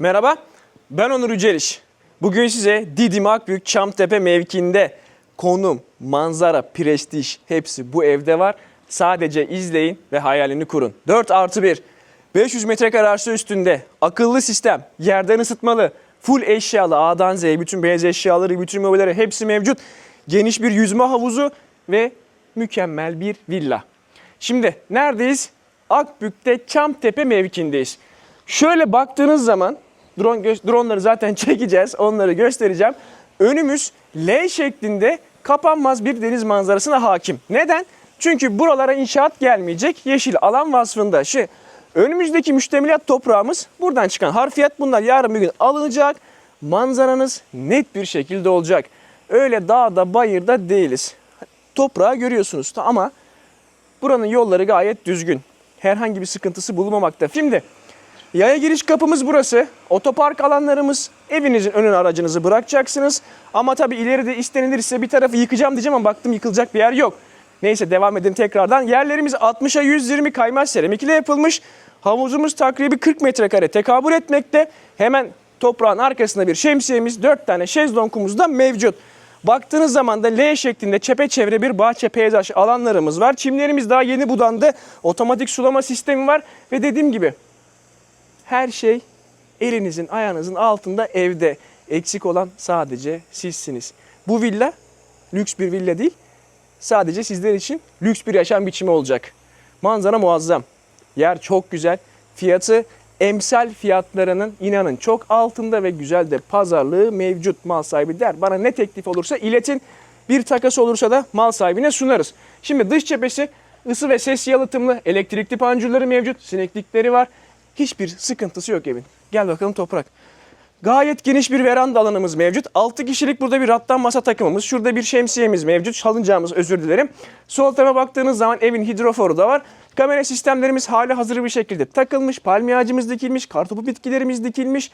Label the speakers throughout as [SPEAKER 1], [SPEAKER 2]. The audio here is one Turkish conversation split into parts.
[SPEAKER 1] Merhaba, ben Onur Yüceliş. Bugün size Didim Akbük Çamtepe mevkiinde konum, manzara, prestij hepsi bu evde var. Sadece izleyin ve hayalini kurun. 4 artı 1, 500 metrekare arsa üstünde, akıllı sistem, yerden ısıtmalı, full eşyalı A'dan Z'ye bütün beyaz eşyaları, bütün mobilyaları hepsi mevcut. Geniş bir yüzme havuzu ve mükemmel bir villa. Şimdi neredeyiz? Akbük'te Çamtepe mevkindeyiz. Şöyle baktığınız zaman drone droneları zaten çekeceğiz. Onları göstereceğim. Önümüz L şeklinde kapanmaz bir deniz manzarasına hakim. Neden? Çünkü buralara inşaat gelmeyecek. Yeşil alan vasfında. Şu önümüzdeki müştemilat toprağımız buradan çıkan harfiyat bunlar yarın bir gün alınacak. Manzaranız net bir şekilde olacak. Öyle dağda bayırda değiliz. Toprağı görüyorsunuz ama Buranın yolları gayet düzgün. Herhangi bir sıkıntısı bulunmamakta. Şimdi yaya giriş kapımız burası. Otopark alanlarımız evinizin önüne aracınızı bırakacaksınız. Ama tabii ileride istenilirse bir tarafı yıkacağım diyeceğim ama baktım yıkılacak bir yer yok. Neyse devam edin tekrardan. Yerlerimiz 60'a 120 kaymaz seramik ile yapılmış. Havuzumuz takribi 40 metrekare tekabül etmekte. Hemen toprağın arkasında bir şemsiyemiz, 4 tane şezlongumuz da mevcut. Baktığınız zaman da L şeklinde çepeçevre bir bahçe peyzaj alanlarımız var. Çimlerimiz daha yeni budandı. Otomatik sulama sistemi var ve dediğim gibi her şey elinizin ayağınızın altında evde. Eksik olan sadece sizsiniz. Bu villa lüks bir villa değil. Sadece sizler için lüks bir yaşam biçimi olacak. Manzara muazzam. Yer çok güzel. Fiyatı emsal fiyatlarının inanın çok altında ve güzel de pazarlığı mevcut mal sahibi der. Bana ne teklif olursa iletin. Bir takas olursa da mal sahibine sunarız. Şimdi dış cephesi ısı ve ses yalıtımlı elektrikli panjurları mevcut. Sineklikleri var. Hiçbir sıkıntısı yok evin. Gel bakalım toprak. Gayet geniş bir veranda alanımız mevcut. 6 kişilik burada bir rattan masa takımımız. Şurada bir şemsiyemiz mevcut. Salıncağımız özür dilerim. Sol tarafa baktığınız zaman evin hidroforu da var. Kamera sistemlerimiz hali hazır bir şekilde takılmış. Palmiye ağacımız dikilmiş. Kartopu bitkilerimiz dikilmiş.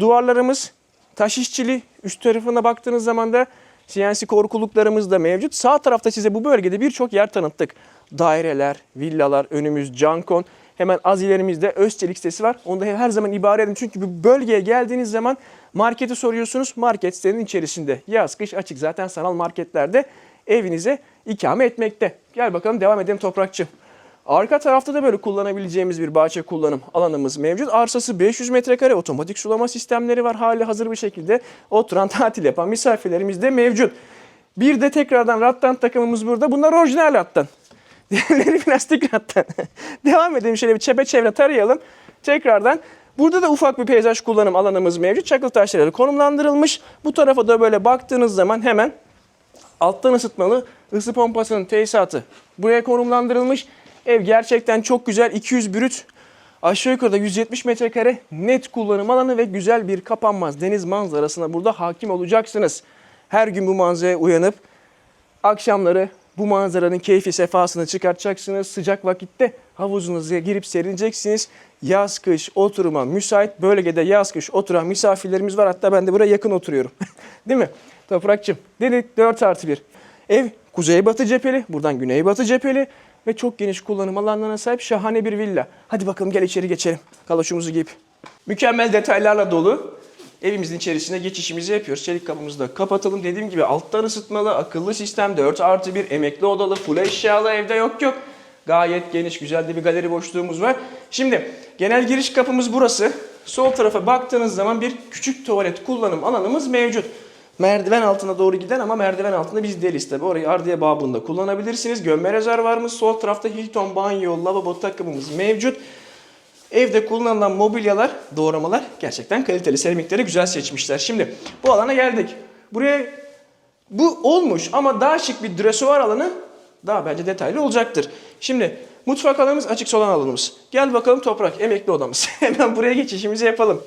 [SPEAKER 1] Duvarlarımız taş işçili. Üst tarafına baktığınız zaman da CNC korkuluklarımız da mevcut. Sağ tarafta size bu bölgede birçok yer tanıttık. Daireler, villalar, önümüz cankon. Hemen az ilerimizde Özçelik sitesi var. Onu da her zaman ibare edin. Çünkü bu bölgeye geldiğiniz zaman marketi soruyorsunuz. Market sitenin içerisinde. Yaz, kış açık. Zaten sanal marketlerde evinize ikame etmekte. Gel bakalım devam edelim toprakçı. Arka tarafta da böyle kullanabileceğimiz bir bahçe kullanım alanımız mevcut. Arsası 500 metrekare otomatik sulama sistemleri var. Hali hazır bir şekilde oturan tatil yapan misafirlerimiz de mevcut. Bir de tekrardan rattan takımımız burada. Bunlar orijinal rattan. Diğerleri plastik rattan. Devam edelim şöyle bir çepeçevre tarayalım. Tekrardan Burada da ufak bir peyzaj kullanım alanımız mevcut. Çakıl taşları konumlandırılmış. Bu tarafa da böyle baktığınız zaman hemen alttan ısıtmalı ısı pompasının tesisatı buraya konumlandırılmış. Ev gerçekten çok güzel. 200 brüt aşağı yukarıda 170 metrekare net kullanım alanı ve güzel bir kapanmaz deniz manzarasına burada hakim olacaksınız. Her gün bu manzaraya uyanıp akşamları bu manzaranın keyfi sefasını çıkartacaksınız. Sıcak vakitte havuzunuza girip serineceksiniz. Yaz kış oturuma müsait bölgede yaz kış oturan misafirlerimiz var. Hatta ben de buraya yakın oturuyorum. Değil mi? Toprakçım dedik 4 artı 1. Ev kuzeybatı cepheli, buradan güneybatı cepheli ve çok geniş kullanım alanlarına sahip şahane bir villa. Hadi bakalım gel içeri geçelim. Kaloşumuzu giyip. Mükemmel detaylarla dolu evimizin içerisine geçişimizi yapıyoruz. Çelik kapımızı da kapatalım. Dediğim gibi alttan ısıtmalı, akıllı sistem, 4 artı 1, emekli odalı, full eşyalı evde yok yok. Gayet geniş, güzel de bir galeri boşluğumuz var. Şimdi genel giriş kapımız burası. Sol tarafa baktığınız zaman bir küçük tuvalet kullanım alanımız mevcut. Merdiven altına doğru giden ama merdiven altında biz değiliz tabi. Orayı ardiye babında kullanabilirsiniz. Gömme rezervuarımız sol tarafta Hilton banyo, lavabo takımımız mevcut. Evde kullanılan mobilyalar, doğramalar gerçekten kaliteli. Seramikleri güzel seçmişler. Şimdi bu alana geldik. Buraya bu olmuş ama daha şık bir dresuar alanı daha bence detaylı olacaktır. Şimdi mutfak alanımız açık solan alanımız. Gel bakalım toprak emekli odamız. Hemen buraya geçişimizi yapalım.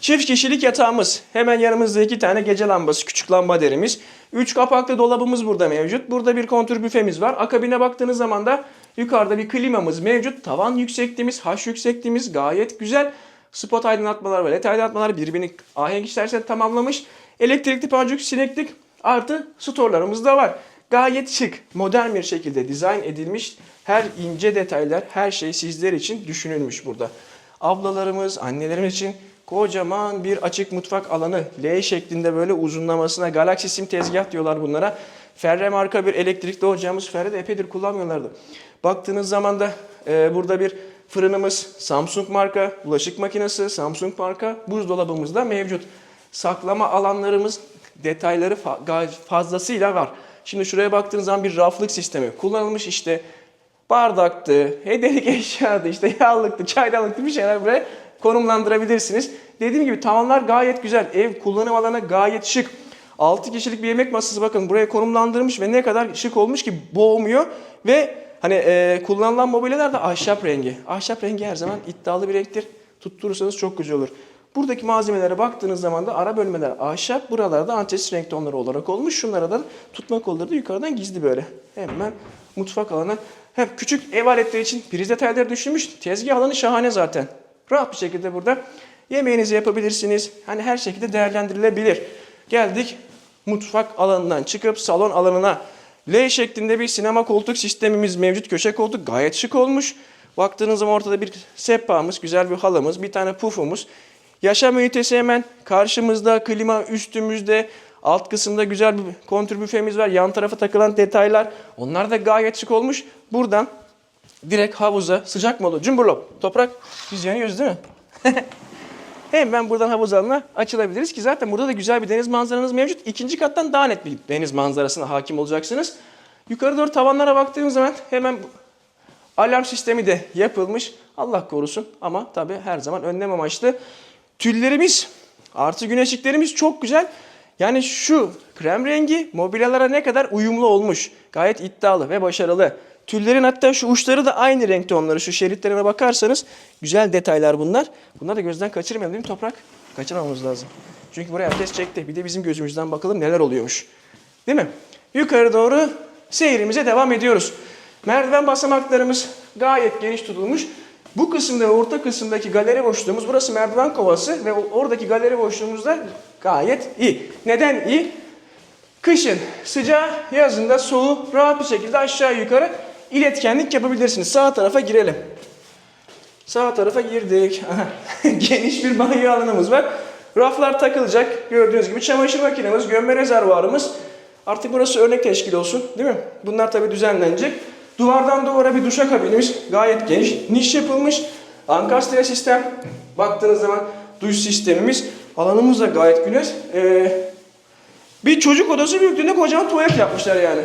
[SPEAKER 1] Çift kişilik yatağımız. Hemen yanımızda iki tane gece lambası, küçük lamba derimiz. Üç kapaklı dolabımız burada mevcut. Burada bir kontür büfemiz var. Akabine baktığınız zaman da yukarıda bir klimamız mevcut. Tavan yüksekliğimiz, haş yüksekliğimiz gayet güzel. Spot aydınlatmalar ve led aydınlatmalar birbirini ahenk işlerse tamamlamış. Elektrikli pancuk, sineklik artı storlarımız da var. Gayet şık, modern bir şekilde dizayn edilmiş. Her ince detaylar, her şey sizler için düşünülmüş burada. Ablalarımız, annelerimiz için Kocaman bir açık mutfak alanı. L şeklinde böyle uzunlamasına Galaxy Sim tezgah diyorlar bunlara. Ferre marka bir elektrikli ocağımız. Ferre de epeydir kullanmıyorlardı. Baktığınız zaman da e, burada bir fırınımız Samsung marka, bulaşık makinesi Samsung marka, buzdolabımız da mevcut. Saklama alanlarımız detayları fazlasıyla var. Şimdi şuraya baktığınız zaman bir raflık sistemi kullanılmış işte bardaktı, hediyelik eşyadı, işte yağlıktı, çaydanlıktı bir şeyler buraya konumlandırabilirsiniz. Dediğim gibi tavanlar gayet güzel. Ev kullanım alanı gayet şık. 6 kişilik bir yemek masası bakın buraya konumlandırmış ve ne kadar şık olmuş ki boğmuyor ve hani e, kullanılan mobilyalar da ahşap rengi. Ahşap rengi her zaman iddialı bir renktir. Tutturursanız çok güzel olur. Buradaki malzemelere baktığınız zaman da ara bölmeler ahşap, buralarda antres renk tonları olarak olmuş. Şunlara da tutma kolları da yukarıdan gizli böyle. Hemen mutfak alanı. Hem küçük ev aletleri için priz detayları düşünmüş. Tezgah alanı şahane zaten. Rahat bir şekilde burada yemeğinizi yapabilirsiniz. Hani her şekilde değerlendirilebilir. Geldik mutfak alanından çıkıp salon alanına. L şeklinde bir sinema koltuk sistemimiz mevcut. Köşe koltuk gayet şık olmuş. Baktığınız zaman ortada bir sehpamız, güzel bir halımız, bir tane pufumuz. Yaşam ünitesi hemen karşımızda, klima üstümüzde, alt kısımda güzel bir kontür büfemiz var. Yan tarafa takılan detaylar, onlar da gayet şık olmuş. Buradan direkt havuza, sıcak mı olur? Cumburlop, toprak, biz yanıyoruz değil mi? Hemen buradan havuz alanına açılabiliriz ki zaten burada da güzel bir deniz manzaranız mevcut. İkinci kattan daha net bir deniz manzarasına hakim olacaksınız. Yukarı doğru tavanlara baktığımız zaman hemen alarm sistemi de yapılmış. Allah korusun ama tabii her zaman önlem amaçlı. Tüllerimiz artı güneşliklerimiz çok güzel. Yani şu krem rengi mobilyalara ne kadar uyumlu olmuş. Gayet iddialı ve başarılı. Tüllerin hatta şu uçları da aynı renk tonları. Şu şeritlerine bakarsanız güzel detaylar bunlar. Bunları da gözden kaçırmayalım değil mi Toprak? Kaçırmamamız lazım. Çünkü buraya test çekti. Bir de bizim gözümüzden bakalım neler oluyormuş. Değil mi? Yukarı doğru seyrimize devam ediyoruz. Merdiven basamaklarımız gayet geniş tutulmuş. Bu kısımda ve orta kısımdaki galeri boşluğumuz burası merdiven kovası ve oradaki galeri boşluğumuz da gayet iyi. Neden iyi? Kışın sıcağı, yazında soğuğu rahat bir şekilde aşağı yukarı iletkenlik yapabilirsiniz. Sağ tarafa girelim. Sağ tarafa girdik. Geniş bir banyo alanımız var. Raflar takılacak. Gördüğünüz gibi çamaşır makinemiz, gömme rezervuarımız. Artık burası örnek teşkil olsun değil mi? Bunlar tabii düzenlenecek. Duvardan duvara bir duşakabinimiz gayet geniş. Niş yapılmış. Ankastre sistem. Baktığınız zaman duş sistemimiz. Alanımız da gayet güzel. Ee, bir çocuk odası büyüklüğünde kocaman tuvalet yapmışlar yani.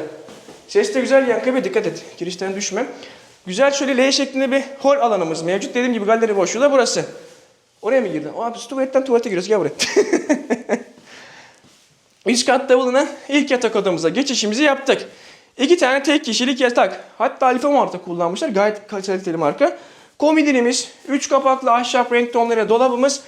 [SPEAKER 1] Ses de güzel yankı dikkat et. Girişten düşme. Güzel şöyle L şeklinde bir hol alanımız mevcut. Dediğim gibi galeri boşluğu da burası. Oraya mı girdin? Aa, biz tuvaletten tuvalete giriyoruz. Gel buraya. Üst katta bulunan ilk yatak odamıza geçişimizi yaptık. İki tane tek kişilik yatak. Hatta Alfa marka kullanmışlar. Gayet kaliteli marka. Komodinimiz, üç kapaklı ahşap renk tonları dolabımız.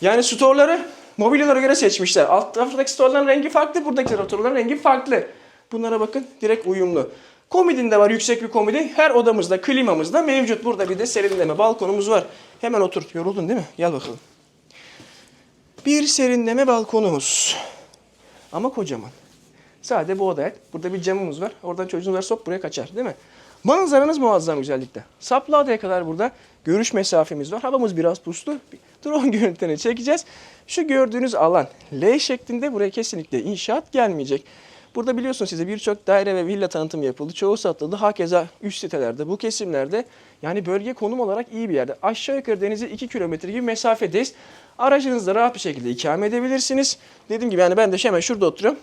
[SPEAKER 1] Yani storları mobilyalara göre seçmişler. Alt taraftaki storların rengi farklı, buradaki storların rengi farklı. Bunlara bakın direkt uyumlu. Komodin de var yüksek bir komodin. Her odamızda klimamız da mevcut. Burada bir de serinleme balkonumuz var. Hemen otur. Yoruldun değil mi? Gel bakalım. Bir serinleme balkonumuz. Ama kocaman. Sade bu odaya. Burada bir camımız var. Oradan çocuğunuz varsa hop buraya kaçar değil mi? Manzaranız muazzam güzellikte. Saplı adaya kadar burada görüş mesafemiz var. Havamız biraz puslu. Drone görüntülerini çekeceğiz. Şu gördüğünüz alan L şeklinde buraya kesinlikle inşaat gelmeyecek. Burada biliyorsunuz size birçok daire ve villa tanıtımı yapıldı. Çoğu satıldı. Hakeza üst sitelerde, bu kesimlerde yani bölge konum olarak iyi bir yerde. Aşağı yukarı denize 2 kilometre gibi mesafedeyiz. Aracınızla rahat bir şekilde ikame edebilirsiniz. Dediğim gibi yani ben de hemen şurada oturuyorum.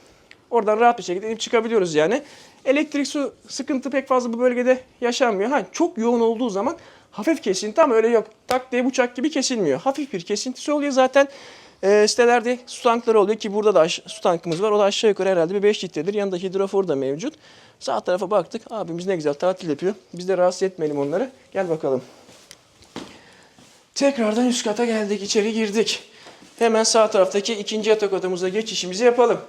[SPEAKER 1] Oradan rahat bir şekilde inip çıkabiliyoruz yani. Elektrik su sıkıntı pek fazla bu bölgede yaşanmıyor. Ha, çok yoğun olduğu zaman hafif kesinti ama öyle yok. Tak diye bıçak gibi kesilmiyor. Hafif bir kesintisi oluyor zaten. E, sitelerde su tankları oluyor ki burada da su tankımız var. O da aşağı yukarı herhalde bir 5 litredir. Yanında hidrofor da mevcut. Sağ tarafa baktık. Abimiz ne güzel tatil yapıyor. Biz de rahatsız etmeyelim onları. Gel bakalım. Tekrardan üst kata geldik, içeri girdik. Hemen sağ taraftaki ikinci yatak odamıza geçişimizi yapalım.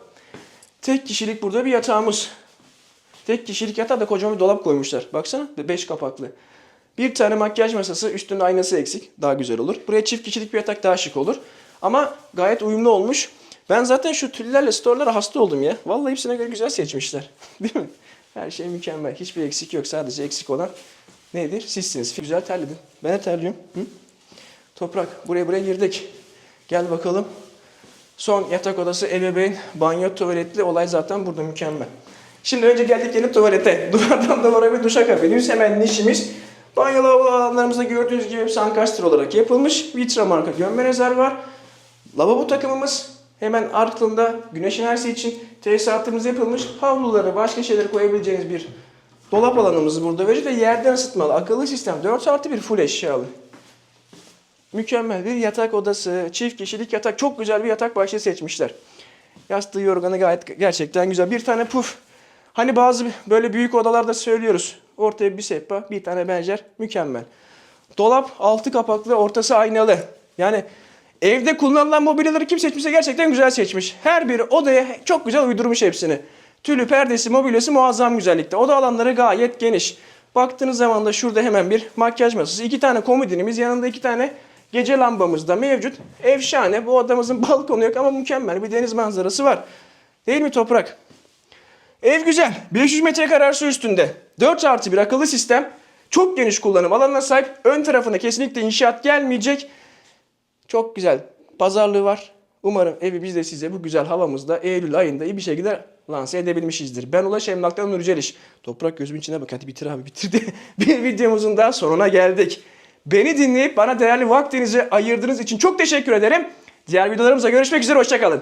[SPEAKER 1] Tek kişilik burada bir yatağımız. Tek kişilik yatağa da kocaman bir dolap koymuşlar. Baksana, beş kapaklı. Bir tane makyaj masası, üstünde aynası eksik. Daha güzel olur. Buraya çift kişilik bir yatak daha şık olur. Ama gayet uyumlu olmuş. Ben zaten şu tüllerle storlara hasta oldum ya. Vallahi hepsine göre güzel seçmişler. Değil mi? Her şey mükemmel. Hiçbir eksik yok. Sadece eksik olan nedir? Sizsiniz. Güzel terledin. Ben de terliyorum. Hı? Toprak. Buraya buraya girdik. Gel bakalım. Son yatak odası, ebeveyn, banyo, tuvaletli olay zaten burada mükemmel. Şimdi önce geldik gelin tuvalete. Duvardan duvara bir duşakabinimiz hemen nişimiz. Banyo lavabo alanlarımızda gördüğünüz gibi Sankastre olarak yapılmış. Vitra marka gömme rezervuar. Lavabo takımımız hemen arklığında güneş enerjisi için tesisatımız yapılmış. Havluları, başka şeyleri koyabileceğiniz bir dolap alanımız burada mevcut ve yerden ısıtmalı akıllı sistem 4 artı 1 full eşyalı. Mükemmel bir yatak odası, çift kişilik yatak, çok güzel bir yatak başlığı seçmişler. Yastığı yorganı gayet gerçekten güzel. Bir tane puf. Hani bazı böyle büyük odalarda söylüyoruz. Ortaya bir sehpa, bir tane benzer. Mükemmel. Dolap altı kapaklı, ortası aynalı. Yani evde kullanılan mobilyaları kim seçmişse gerçekten güzel seçmiş. Her bir odaya çok güzel uydurmuş hepsini. Tülü, perdesi, mobilyası muazzam güzellikte. Oda alanları gayet geniş. Baktığınız zaman da şurada hemen bir makyaj masası. iki tane komodinimiz, yanında iki tane gece lambamız da mevcut. Ev şahane. Bu odamızın balkonu yok ama mükemmel bir deniz manzarası var. Değil mi Toprak? Ev güzel. 500 metrekare arsa üstünde. 4 artı bir akıllı sistem. Çok geniş kullanım alanına sahip. Ön tarafına kesinlikle inşaat gelmeyecek. Çok güzel. Pazarlığı var. Umarım evi biz de size bu güzel havamızda Eylül ayında iyi bir şekilde lanse edebilmişizdir. Ben Ulaş Emlak'tan Nur Celiş. Toprak gözümün içine bak hadi bitir abi bitirdi. bir videomuzun daha sonuna geldik. Beni dinleyip bana değerli vaktinizi ayırdığınız için çok teşekkür ederim. Diğer videolarımızda görüşmek üzere hoşçakalın.